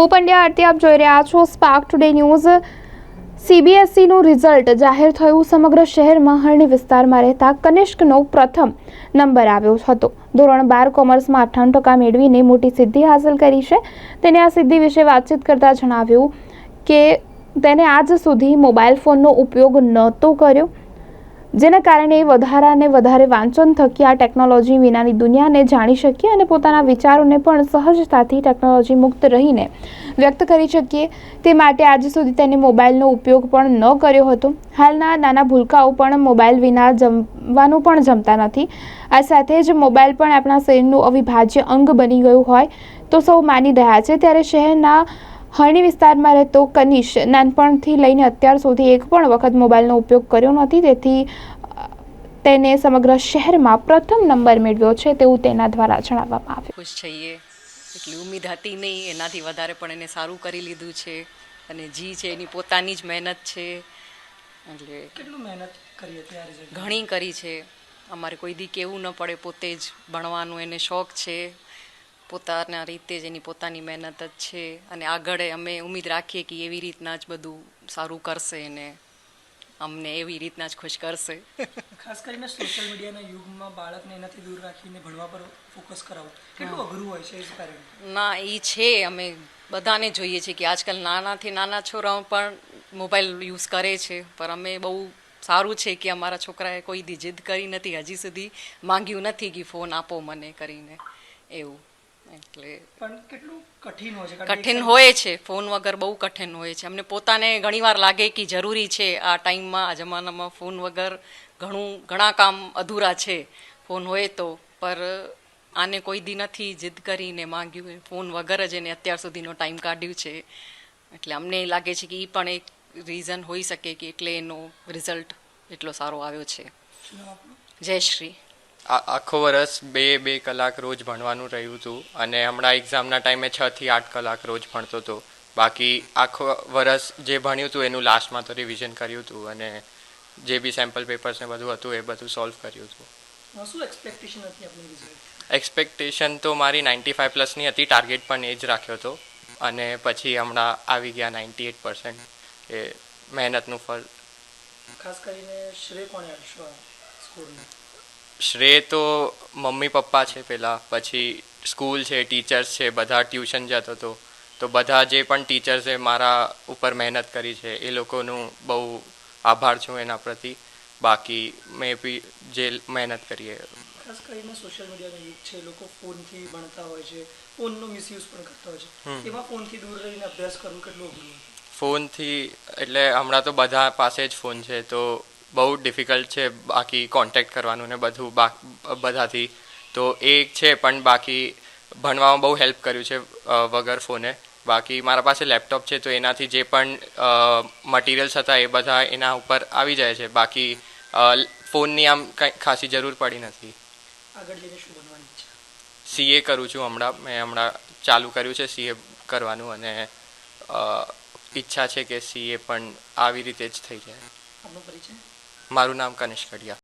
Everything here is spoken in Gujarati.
હું પંડ્યા આરતી આપ જોઈ રહ્યા છો સ્પાર્ક ટુડે ન્યૂઝ સીબીએસઈનું રિઝલ્ટ જાહેર થયું. સમગ્ર શહેરમાં હરણી વિસ્તારમાં રહેતા કનિષ્કનો પ્રથમ નંબર આવ્યો હતો. ધોરણ બાર કોમર્સમાં અઠ્ઠાણું ટકા મેળવીને મોટી સિદ્ધિ હાંસલ કરી છે. તેને આ સિદ્ધિ વિશે વાતચીત કરતાં જણાવ્યું કે તેને આજ સુધી મોબાઈલ ફોનનો ઉપયોગ નહોતો કર્યો. જેના કારણે વધારાને વધારે વાંચન થકી આ ટેકનોલોજી વિનાની દુનિયાને જાણી શકીએ અને પોતાના વિચારોને પણ સહજતાથી ટેકનોલોજી મુક્ત રહીને વ્યક્ત કરી શકીએ. તે માટે આજ સુધી તેને મોબાઈલનો ઉપયોગ પણ ન કર્યો હતો. હાલના નાના ભૂલકાઓ પણ મોબાઈલ વિના જમવાનું પણ જમતા નથી. આ સાથે જ મોબાઈલ પણ આપણા શરીરનું અવિભાજ્ય અંગ બની ગયું હોય તો સૌ માની રહ્યા છે. ત્યારે શહેરના હરણી વિસ્તારમાં રહેતો કનિષ નાનપણથી લઈને અત્યાર સુધી એક પણ વખત મોબાઈલનો ઉપયોગ કર્યો નથી. તેથી તેને સમગ્ર શહેરમાં પ્રથમ નંબર મેળવ્યો છે તેવું તેના દ્વારા જણાવવામાં આવ્યું. ખુશ છીએ એટલી ઉમ્મીદ હતી નહીં. એનાથી વધારે પણ એને સારું કરી લીધું છે. અને જી છે એની પોતાની જ મહેનત છે. એટલે કેટલું મહેનત કરી ઘણી કરી છે. અમારે કોઈ દી કેવું ન પડે પોતે જ ભણવાનું એને શોખ છે. પોતાના રીતે જ એની પોતાની મહેનત જ છે અને આગળ અમે ઉમ્મીદ રાખીએ કે એવી રીતના જ બધું સારું કરશે અને અમને એવી રીતના જ ખુશ કરશે. ખાસ કરીને સોશિયલ મીડિયાના યુગમાં બાળકને એનાથી દૂર રાખીને ભણવા પર ફોકસ કરાવવું કેટલું અઘરું હોય છે એ ના એ છે. અમે બધાને જોઈએ છીએ કે આજકાલ નાનાથી નાના છોરાઓ પણ મોબાઈલ યુઝ કરે છે. પણ અમે બહુ સારું છે કે અમારા છોકરાએ કોઈ દી જીદ કરી નથી. હજી સુધી માંગ્યું નથી કે ફોન આપો મને કરીને. એવું. એટલે પણ કેટલું કઠિન હોય છે? કઠિન હોય છે. ફોન વગર બહુ કઠિન હોય છે. અમને પોતાને ઘણીવાર લાગે કે જરૂરી છે આ ટાઈમમાં આ જમાનામાં ફોન વગર ઘણું ઘણા કામ અધૂરા છે ફોન હોય તો. પર આને કોઈ દી નથી જીદ કરીને માંગ્યું ફોન વગર જ એને અત્યાર સુધીનો ટાઈમ કાઢ્યું છે. એટલે અમને લાગે છે કે એ પણ એક રીઝન હોઈ શકે કે એટલે એનો રિઝલ્ટ એટલો સારો આવ્યો છે. શું આખો વર્ષ બે બે કલાક રોજ ભણવાનું રહ્યું હતું અને હમણાં એક્ઝામના ટાઈમે છ થી આઠ કલાક રોજ ભણતો હતો બાકી આખો વર્ષ જે ભણ્યું હતું એનું લાસ્ટમાં તો રિવિઝન કર્યું હતું અને જે બી સેમ્પલ પેપર્સ ને બધું હતું એ બધું સોલ્વ કર્યું હતું શું એક્સપેક્ટેશન હતી આપની એક્સપેક્ટેશન તો મારી નાઇન્ટી ફાઇવ પ્લસની હતી ટાર્ગેટ પણ એ જ રાખ્યો હતો. અને પછી હમણાં આવી ગયા નાઇન્ટી એટ પર્સન્ટ એ મહેનતનું ફળ. ખાસ કરીને શ્રેય કોને આપશો આ સ્કોરને શ્રેય તો મમ્મી પપ્પા છે પહેલાં પછી સ્કૂલ છે ટીચર્સ છે બધા ટ્યુશન જતો હતો તો બધા જે પણ ટીચર્સે મારા ઉપર મહેનત કરી છે એ લોકોનું બહુ આભાર છું એના પ્રતિ. બાકી મેં બી જે મહેનત કરીએ ખાસ કરીને સોશિયલ મીડિયાનો યુગ છે લોકો ફોનથી ભણતા હોય છે ફોનનો મિસયુઝ પણ કરતા હોય છે. એમાં ફોનથી દૂર રહીને અભ્યાસ કરવું કેટલું અઘરું ફોનથી એટલે હમણાં તો બધા પાસે જ ફોન છે તો બહુ ડિફિકલ્ટ છે બાકી કોન્ટેક્ટ કરવાનું ને બધું બધાથી. તો એ એક છે પણ બાકી ભણવામાં બહુ હેલ્પ કર્યું છે વગર ફોને. બાકી મારા પાસે લેપટોપ છે તો એનાથી જે પણ મટીરિયલ્સ હતા એ બધા એના ઉપર આવી જાય છે. બાકી ફોનની આમ કંઈ ખાસી જરૂર પડી નથી. સીએ કરું છું હમણાં. મેં હમણાં ચાલુ કર્યું છે સીએ કરવાનું અને ઈચ્છા છે કે સીએ પણ આવી રીતે જ થઈ જાય. આપનો પરિચય? મારું નામ કનિષ્ક કડિયા